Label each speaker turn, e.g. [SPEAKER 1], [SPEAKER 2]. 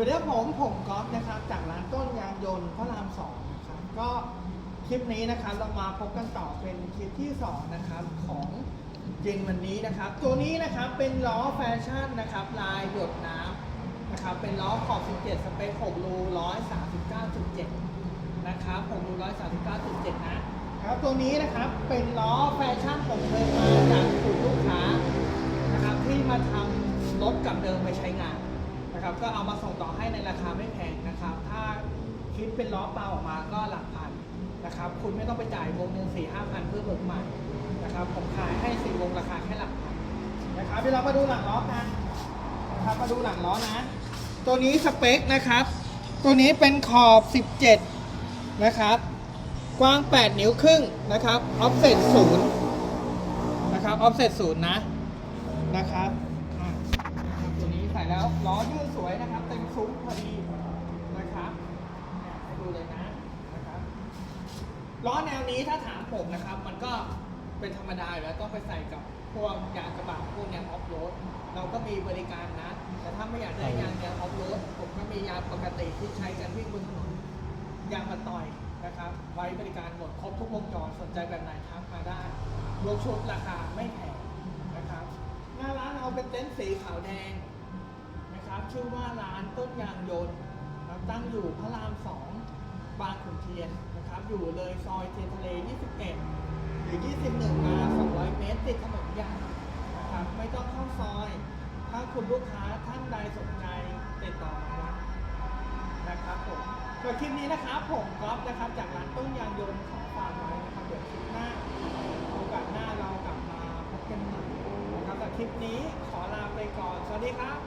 [SPEAKER 1] วัสดีครับผมผมก๊อฟนะครับจากร้านต้นยางยนต์พระรามสองนะครับก็คลิปนี้นะครับเรามาพบกันต่อเป็นคลิปที่สองนะครับของเย็นวันนี้นะครับ ตัวนี้นะครับเป็นล้อแฟชั่นนะครับลายหยดน้ำนะครับเป็นล้อขอบ 17 สเปค6รู139.7 นะครับ6รู139.7 นะครับตัวนี้นะครับเป็นล้อแฟชั่นผมเคยมาจากกลุ่มลูกค้านะครับที่มาทำรถกับเดิมไปใช้งาน นะครับก็เอามาส่งต่อให้ในราคาไม่แพงนะครับ ถ้าคิดเป็นล้อเปล่าออกมาก็หลักพันนะครับ คุณไม่ต้องไปจ่ายวงหนึ่งสี่ห้าพันเพื่อเบิกใหม่นะครับผมขายให้สี่วงราคาแค่หลักพันนะครับเดี๋ยวเรามาดูหลังล้อกันนะครับมาดูหลังล้อนะ ตัวนี้สเปคนะครับ ตัวนี้เป็นขอบ 17 นะครับ กว้าง 8 นิ้วครึ่งนะครับออฟเซตศูนย์นะครับออฟเซตศูนย์นะนะครับอะนะครับตัวนี้ใส่ แล้วล้อยืดสวยนะครับ เต็มซุ้มพอดีนะครับให้ดูเลยนะนะครับล้อแนวนี้ถ้าถามผมนะครับ มันก็เป็นธรรมดาอยู่แล้วต้องไปใส่กับพวกยางกระบะพวกแนวออฟโรดเราก็มีบริการนะ แต่ถ้าไม่อยากได้ยางแนวออฟโรดผมก็มียางปกติที่ใช้กันวิ่งบนถนนยางมาต่อยนะครับไว้บริการหมดครบทุกวงจรสนใจแบบไหนทักมาได้รวมชุดราคาไม่แพงนะครับหน้าร้านเราเป็นเต็นท์สีขาวแดง ชื่อว่าร้านต้นยางยนต์นะครับตั้งอยู่พระรามสองบางขุนเทียนนะครับ อยู่เลยซอยเทียนทะเล 21 หรือ 21 มา 200 เมตรติดถนนใหญ่นะครับ ไม่ต้องเข้าซอย ถ้าคุณลูกค้าท่านใดสนใจติดต่อมาได้นะครับผมส่วนคลิปนี้นะครับผมก๊อฟนะครับ จากร้านต้นยางยนต์ขอฝากไว้นะครับเดี๋ยวคลิปหน้าโอกาสหน้าเรากลับมาพบกันใหม่นะครับแต่คลิปนี้ขอลาไปก่อน สวัสดีครับ